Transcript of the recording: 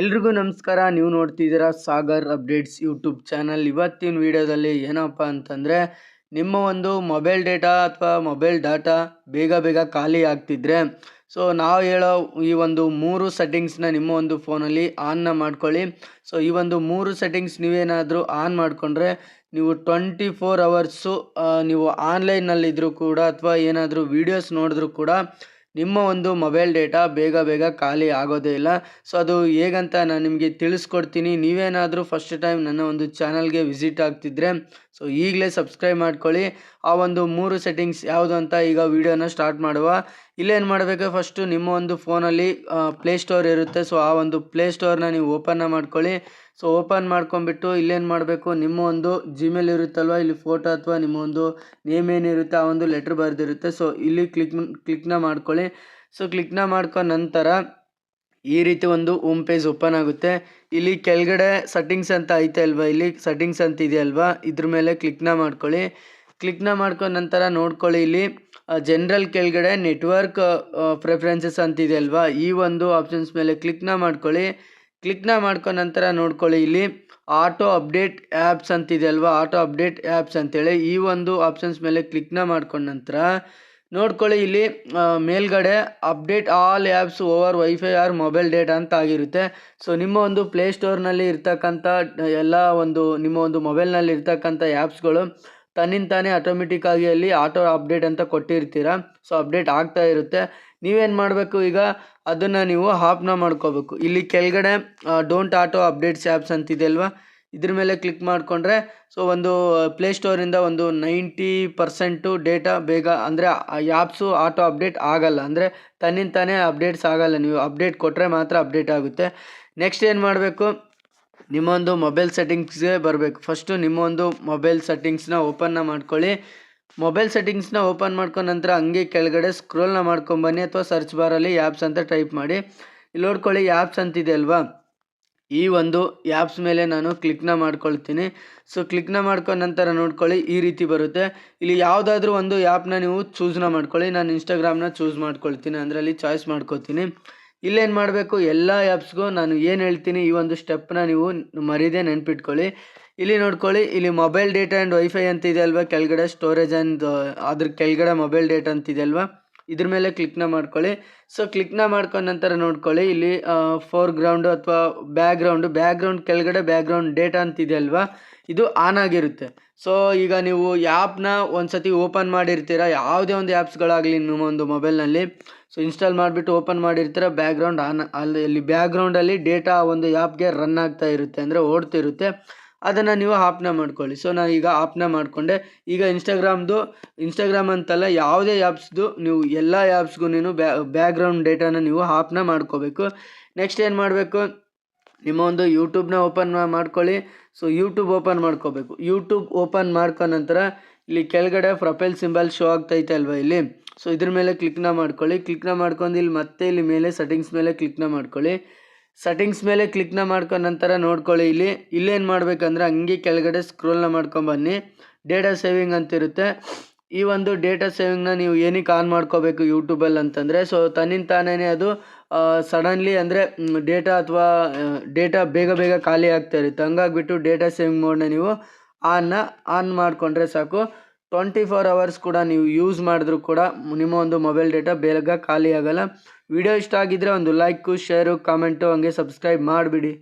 ಎಲ್ರಿಗೂ ನಮಸ್ಕಾರ. ನೀವು ನೋಡ್ತಿದ್ದೀರಾ ಸಾಗರ್ ಅಪ್ಡೇಟ್ಸ್ ಯೂಟ್ಯೂಬ್ ಚಾನಲ್. ಇವತ್ತಿನ ವಿಡಿಯೋದಲ್ಲಿ ಏನಪ್ಪ ಅಂತಂದರೆ, ನಿಮ್ಮ ಒಂದು ಮೊಬೈಲ್ ಡೇಟಾ ಅಥವಾ ಮೊಬೈಲ್ ಡಾಟಾ ಬೇಗ ಬೇಗ ಖಾಲಿ ಆಗ್ತಿದ್ರೆ, ಸೊ ನಾವು ಹೇಳೋ ಈ ಒಂದು ಮೂರು ಸೆಟ್ಟಿಂಗ್ಸ್ನ ನಿಮ್ಮ ಒಂದು ಫೋನಲ್ಲಿ ಆನ್ನ ಮಾಡ್ಕೊಳ್ಳಿ. ಸೊ ಈ ಒಂದು ಮೂರು ಸೆಟ್ಟಿಂಗ್ಸ್ ನೀವೇನಾದರೂ ಆನ್ ಮಾಡಿಕೊಂಡ್ರೆ, ನೀವು ಟ್ವೆಂಟಿ ಫೋರ್ ಅವರ್ಸು ನೀವು ಆನ್ಲೈನ್ನಲ್ಲಿದ್ದರೂ ಕೂಡ ಅಥವಾ ಏನಾದರೂ ವೀಡಿಯೋಸ್ ನೋಡಿದ್ರೂ ಕೂಡ ನಿಮ್ಮ ಒಂದು ಮೊಬೈಲ್ ಡೇಟಾ ಬೇಗ ಬೇಗ ಖಾಲಿ ಆಗೋದೇ ಇಲ್ಲ. ಸೊ ಅದು ಹೇಗಂತ ನಾನು ನಿಮಗೆ ತಿಳಿಸ್ಕೊಡ್ತೀನಿ. ನೀವೇನಾದರೂ ಫಸ್ಟ್ ಟೈಮ್ ನನ್ನ ಒಂದು ಚಾನಲ್ಗೆ ವಿಸಿಟ್ ಆಗ್ತಿದ್ರೆ ಸೊ ಈಗಲೇ ಸಬ್ಸ್ಕ್ರೈಬ್ ಮಾಡ್ಕೊಳ್ಳಿ. ಆ ಒಂದು ಮೂರು ಸೆಟ್ಟಿಂಗ್ಸ್ ಯಾವುದು ಅಂತ ಈಗ ವಿಡಿಯೋನ ಸ್ಟಾರ್ಟ್ ಮಾಡುವ. ಇಲ್ಲೇನು ಮಾಡಬೇಕು? ಫಸ್ಟು ನಿಮ್ಮ ಒಂದು ಫೋನಲ್ಲಿ ಪ್ಲೇಸ್ಟೋರ್ ಇರುತ್ತೆ. ಸೊ ಆ ಒಂದು ಪ್ಲೇಸ್ಟೋರ್ನ ನೀವು ಓಪನ್ನ ಮಾಡ್ಕೊಳ್ಳಿ. ಸೊ ಓಪನ್ ಮಾಡ್ಕೊಂಬಿಟ್ಟು ಇಲ್ಲೇನು ಮಾಡಬೇಕು? ನಿಮ್ಮ ಒಂದು ಜಿಮೇಲ್ ಇರುತ್ತಲ್ವ? ಇಲ್ಲಿ ಫೋಟೋ ಅಥವಾ ನಿಮ್ಮ ಒಂದು ನೇಮ್ ಏನಿರುತ್ತೆ ಆ ಒಂದು ಲೆಟ್ರ್ ಬರೆದಿರುತ್ತೆ. ಸೊ ಇಲ್ಲಿ ಕ್ಲಿಕ್ ಕ್ಲಿಕ್ನ ಮಾಡ್ಕೊಳ್ಳಿ. ಸೊ ಕ್ಲಿಕ್ನ ಮಾಡ್ಕೊ ನಂತರ ಈ ರೀತಿ ಒಂದು ಹೋಮ್ ಪೇಜ್ ಓಪನ್ ಆಗುತ್ತೆ. ಇಲ್ಲಿ ಕೆಳಗಡೆ ಸೆಟ್ಟಿಂಗ್ಸ್ ಅಂತ ಐತೆ ಅಲ್ವಾ? ಇಲ್ಲಿ ಸೆಟ್ಟಿಂಗ್ಸ್ ಅಂತ ಇದೆಯಲ್ವಾ ಇದ್ರ ಮೇಲೆ ಕ್ಲಿಕ್ನ ಮಾಡ್ಕೊಳ್ಳಿ. ಕ್ಲಿಕ್ನ ಮಾಡ್ಕೊಂಡ ನಂತರ ನೋಡ್ಕೊಳ್ಳಿ ಇಲ್ಲಿ ಜನರಲ್ ಕೆಳಗಡೆ ನೆಟ್ವರ್ಕ್ ಪ್ರೆಫರೆನ್ಸಸ್ ಅಂತಿದೆ ಅಲ್ವಾ? ಈ ಒಂದು ಆಪ್ಷನ್ಸ್ ಮೇಲೆ ಕ್ಲಿಕ್ನ ಮಾಡ್ಕೊಳ್ಳಿ. ಕ್ಲಿಕ್ನ ಮಾಡ್ಕೊಂಡ ನಂತರ ನೋಡ್ಕೊಳ್ಳಿ, ಇಲ್ಲಿ ಆಟೋ ಅಪ್ಡೇಟ್ ಆ್ಯಪ್ಸ್ ಅಂತಿದೆ ಅಲ್ವಾ? ಆಟೋ ಅಪ್ಡೇಟ್ ಆ್ಯಪ್ಸ್ ಅಂತೇಳಿ ಈ ಒಂದು ಆಪ್ಷನ್ಸ್ ಮೇಲೆ ಕ್ಲಿಕ್ನ ಮಾಡ್ಕೊಂಡ ನಂತರ ನೋಡ್ಕೊಳ್ಳಿ, ಇಲ್ಲಿ ಮೇಲ್ಗಡೆ update all apps over WiFi or mobile data ಅಂತ ಆಗಿರುತ್ತೆ. ಸೊ, ನಿಮ್ಮ ಒಂದು ಪ್ಲೇಸ್ಟೋರ್ನಲ್ಲಿ ಇರ್ತಕ್ಕಂಥ ಎಲ್ಲ ಒಂದು, ನಿಮ್ಮ ಒಂದು ಮೊಬೈಲ್ನಲ್ಲಿ ಇರ್ತಕ್ಕಂಥ ಆ್ಯಪ್ಸ್ಗಳು ತನ್ನಿಂದ ತಾನೇ ಆಗಿ ಅಲ್ಲಿ ಆಟೋ ಅಪ್ಡೇಟ್ ಅಂತ ಕೊಟ್ಟಿರ್ತೀರ. ಸೊ, ಅಪ್ಡೇಟ್ ಆಗ್ತಾ ಇರುತ್ತೆ. ನೀವೇನು ಮಾಡಬೇಕು ಈಗ? ಅದನ್ನು ನೀವು ಆಫ್ನ ಮಾಡ್ಕೋಬೇಕು. ಇಲ್ಲಿ ಕೆಳಗಡೆ ಡೋಂಟ್ ಆಟೋ ಅಪ್ಡೇಟ್ಸ್ ಆ್ಯಪ್ಸ್ ಅಂತಿದೆ ಅಲ್ವಾ? ಇದ್ರ ಮೇಲೆ ಕ್ಲಿಕ್ ಮಾಡಿಕೊಂಡ್ರೆ ಸೊ ಒಂದು ಪ್ಲೇ ಪ್ಲೇಸ್ಟೋರಿಂದ ಒಂದು ನೈಂಟಿ ಪರ್ಸೆಂಟು ಡೇಟಾ ಬೇಗ, ಅಂದರೆ ಆ್ಯಪ್ಸು ಆಟೋ ಅಪ್ಡೇಟ್ ಆಗಲ್ಲ. ಅಂದರೆ ತನ್ನಿಂತಾನೇ ಅಪ್ಡೇಟ್ಸ್ ಆಗಲ್ಲ. ನೀವು ಅಪ್ಡೇಟ್ ಕೊಟ್ಟರೆ ಮಾತ್ರ ಅಪ್ಡೇಟ್ ಆಗುತ್ತೆ. ನೆಕ್ಸ್ಟ್ ಏನು ಮಾಡಬೇಕು? ನಿಮ್ಮೊಂದು ಮೊಬೈಲ್ ಸೆಟ್ಟಿಂಗ್ಸ್ಗೆ ಬರಬೇಕು. ಫಸ್ಟು ನಿಮ್ಮೊಂದು ಮೊಬೈಲ್ ಸೆಟ್ಟಿಂಗ್ಸ್ನ ಓಪನ್ನ ಮಾಡ್ಕೊಳ್ಳಿ. ಮೊಬೈಲ್ ಸೆಟ್ಟಿಂಗ್ಸ್ನ ಓಪನ್ ಮಾಡ್ಕೊಂಡ ನಂತರ ಹಂಗೆ ಕೆಳಗಡೆ ಸ್ಕ್ರೋಲ್ನ ಮಾಡ್ಕೊಂಬನ್ನಿ ಅಥವಾ ಸರ್ಚ್ ಬಾರಲ್ಲಿ ಆ್ಯಪ್ಸ್ ಅಂತ ಟೈಪ್ ಮಾಡಿ. ಇಲ್ಲಿ ನೋಡ್ಕೊಳ್ಳಿ ಆ್ಯಪ್ಸ್ ಅಂತಿದೆ ಅಲ್ವಾ? ಈ ಒಂದು ಆ್ಯಪ್ಸ್ ಮೇಲೆ ನಾನು ಕ್ಲಿಕ್ನ ಮಾಡ್ಕೊಳ್ತೀನಿ. ಸೊ ಕ್ಲಿಕ್ನ ಮಾಡ್ಕೊಂಡ ನಂತರ ನೋಡ್ಕೊಳ್ಳಿ ಈ ರೀತಿ ಬರುತ್ತೆ. ಇಲ್ಲಿ ಯಾವುದಾದ್ರೂ ಒಂದು ಆ್ಯಪ್ನ ನೀವು ಚೂಸ್ನ ಮಾಡ್ಕೊಳ್ಳಿ. ನಾನು ಇನ್ಸ್ಟಾಗ್ರಾಮ್ನ ಚೂಸ್ ಮಾಡ್ಕೊಳ್ತೀನಿ. ಅದರಲ್ಲಿ ಚಾಯ್ಸ್ ಮಾಡ್ಕೊತೀನಿ. ಇಲ್ಲೇನು ಮಾಡಬೇಕು? ಎಲ್ಲ ಆ್ಯಪ್ಸ್ಗೂ ನಾನು ಏನು ಹೇಳ್ತೀನಿ? ಈ ಒಂದು ಸ್ಟೆಪ್ನ ನೀವು ಮರೀದೆ ನೆನ್ಪಿಟ್ಕೊಳ್ಳಿ. ಇಲ್ಲಿ ನೋಡ್ಕೊಳ್ಳಿ, ಇಲ್ಲಿ ಮೊಬೈಲ್ ಡೇಟಾ ಆ್ಯಂಡ್ ವೈಫೈ ಅಂತ ಇದೆ ಅಲ್ವಾ? ಕೆಳಗಡೆ ಸ್ಟೋರೇಜ್ ಆ್ಯಂಡ್ ಅದ್ರ ಕೆಳಗಡೆ ಮೊಬೈಲ್ ಡೇಟಾ ಅಂತ ಇದೆ ಅಲ್ವಾ? ಇದ್ರ ಮೇಲೆ ಕ್ಲಿಕ್ನ ಮಾಡ್ಕೊಳ್ಳಿ. ಸೊ ಕ್ಲಿಕ್ನ ಮಾಡ್ಕೊಂಡ ನಂತರ ನೋಡ್ಕೊಳ್ಳಿ, ಇಲ್ಲಿ ಫೋರ್ ಗ್ರೌಂಡು ಅಥವಾ ಬ್ಯಾಕ್ಗ್ರೌಂಡು ಬ್ಯಾಕ್ಗ್ರೌಂಡ್ ಕೆಳಗಡೆ ಬ್ಯಾಕ್ಗ್ರೌಂಡ್ ಡೇಟಾ ಅಂತಿದೆ ಅಲ್ವಾ? ಇದು ಆನ್ ಆಗಿರುತ್ತೆ. ಸೊ ಈಗ ನೀವು ಆ್ಯಪ್ನ ಒಂದು ಸತಿ ಓಪನ್ ಮಾಡಿರ್ತೀರ? ಯಾವುದೇ ಒಂದು ಆ್ಯಪ್ಸ್ಗಳಾಗಲಿ ನಿಮ್ಮ ಒಂದು ಮೊಬೈಲ್ನಲ್ಲಿ ಸೊ ಇನ್ಸ್ಟಾಲ್ ಮಾಡಿಬಿಟ್ಟು ಓಪನ್ ಮಾಡಿರ್ತೀರ? ಬ್ಯಾಕ್ಗ್ರೌಂಡ್ ಆನ್ ಅಲ್ಲಿ ಇಲ್ಲಿ ಬ್ಯಾಕ್ಗ್ರೌಂಡಲ್ಲಿ ಡೇಟಾ ಒಂದು ಆ್ಯಪ್ಗೆ ರನ್ ಆಗ್ತಾ ಇರುತ್ತೆ, ಅಂದರೆ ಓಡ್ತಿರುತ್ತೆ. ಅದನ್ನು ನೀವು ಆಪ್ನ ಮಾಡ್ಕೊಳ್ಳಿ. ಸೊ ನಾನು ಈಗ ಆಪ್ನ ಮಾಡಿಕೊಂಡೆ. ಈಗ ಇನ್ಸ್ಟಾಗ್ರಾಮ್ದು ಇನ್ಸ್ಟಾಗ್ರಾಮ್ ಅಂತಲ್ಲ ಯಾವುದೇ ಆ್ಯಪ್ಸ್ದು ನೀವು ಎಲ್ಲ ಆ್ಯಪ್ಸ್ಗೂ ನೀನು ಬ್ಯಾ ಬ್ಯಾಕ್ಗ್ರೌಂಡ್ ಡೇಟಾನ ನೀವು ಆಪ್ನ ಮಾಡ್ಕೋಬೇಕು. ನೆಕ್ಸ್ಟ್ ಏನು ಮಾಡಬೇಕು? ನಿಮ್ಮ ಒಂದು ಯೂಟ್ಯೂಬ್ನ ಓಪನ್ ಮಾಡ್ಕೊಳ್ಳಿ. ಸೊ ಯೂಟ್ಯೂಬ್ ಓಪನ್ ಮಾಡ್ಕೋಬೇಕು. ಯೂಟ್ಯೂಬ್ ಓಪನ್ ಮಾಡ್ಕೊ ನಂತರ ಇಲ್ಲಿ ಕೆಳಗಡೆ ಪ್ರೊಫೈಲ್ ಸಿಂಬಲ್ ಶೋ ಆಗ್ತೈತೆ ಅಲ್ವಾ ಇಲ್ಲಿ? ಸೊ ಇದ್ರ ಮೇಲೆ ಕ್ಲಿಕ್ನ ಮಾಡ್ಕೊಳ್ಳಿ. ಕ್ಲಿಕ್ನ ಮಾಡ್ಕೊಂಡು ಇಲ್ಲಿ ಮತ್ತೆ ಇಲ್ಲಿ ಮೇಲೆ ಸೆಟ್ಟಿಂಗ್ಸ್ ಮೇಲೆ ಕ್ಲಿಕ್ನ ಮಾಡ್ಕೊಳ್ಳಿ. ಸೆಟ್ಟಿಂಗ್ಸ್ ಮೇಲೆ ಕ್ಲಿಕ್ನ ಮಾಡ್ಕೊಂಡ ನಂತರ ನೋಡ್ಕೊಳ್ಳಿ. ಇಲ್ಲಿ ಇಲ್ಲೇನು ಮಾಡಬೇಕಂದ್ರೆ ಹಂಗೆ ಕೆಳಗಡೆ ಸ್ಕ್ರೋಲ್ನ ಮಾಡ್ಕೊಂಬನ್ನಿ ಡೇಟಾ ಸೇವಿಂಗ್ ಅಂತಿರುತ್ತೆ. ಈ ಒಂದು ಡೇಟಾ ಸೇವಿಂಗ್ನ ನೀವು ಏನಕ್ಕೆ ಆನ್ ಮಾಡ್ಕೋಬೇಕು ಯೂಟ್ಯೂಬಲ್ಲಿ ಅಂತಂದರೆ ಸೊ ತನ್ನಿಂದ ತಾನೇ ಅದು ಸಡನ್ಲಿ ಅಂದರೆ ಡೇಟಾ ಅಥವಾ ಡೇಟಾ ಬೇಗ ಬೇಗ ಖಾಲಿ ಆಗ್ತಾ ಇರುತ್ತೆ. ಹಂಗಾಗಿಬಿಟ್ಟು ಡೇಟಾ ಸೇವಿಂಗ್ ಮೋಡ್ನ ನೀವು ಆನ್ನ ಆನ್ ಮಾಡಿಕೊಂಡ್ರೆ ಸಾಕು. ಟ್ವೆಂಟಿ ಫೋರ್ ಅವರ್ಸ್ ಕೂಡ ನೀವು ಯೂಸ್ ಮಾಡಿದ್ರೂ ಕೂಡ ನಿಮ್ಮ ಒಂದು ಮೊಬೈಲ್ ಡೇಟಾ ಬೇಗ ಖಾಲಿ ಆಗೋಲ್ಲ ವಿಡಿಯೋ ಇಷ್ಟ ಆಗಿದ್ದರೆ ಒಂದು ಲೈಕು ಶೇರು ಕಾಮೆಂಟು ಹಂಗೆ ಸಬ್ಸ್ಕ್ರೈಬ್ ಮಾಡಿಬಿಡಿ.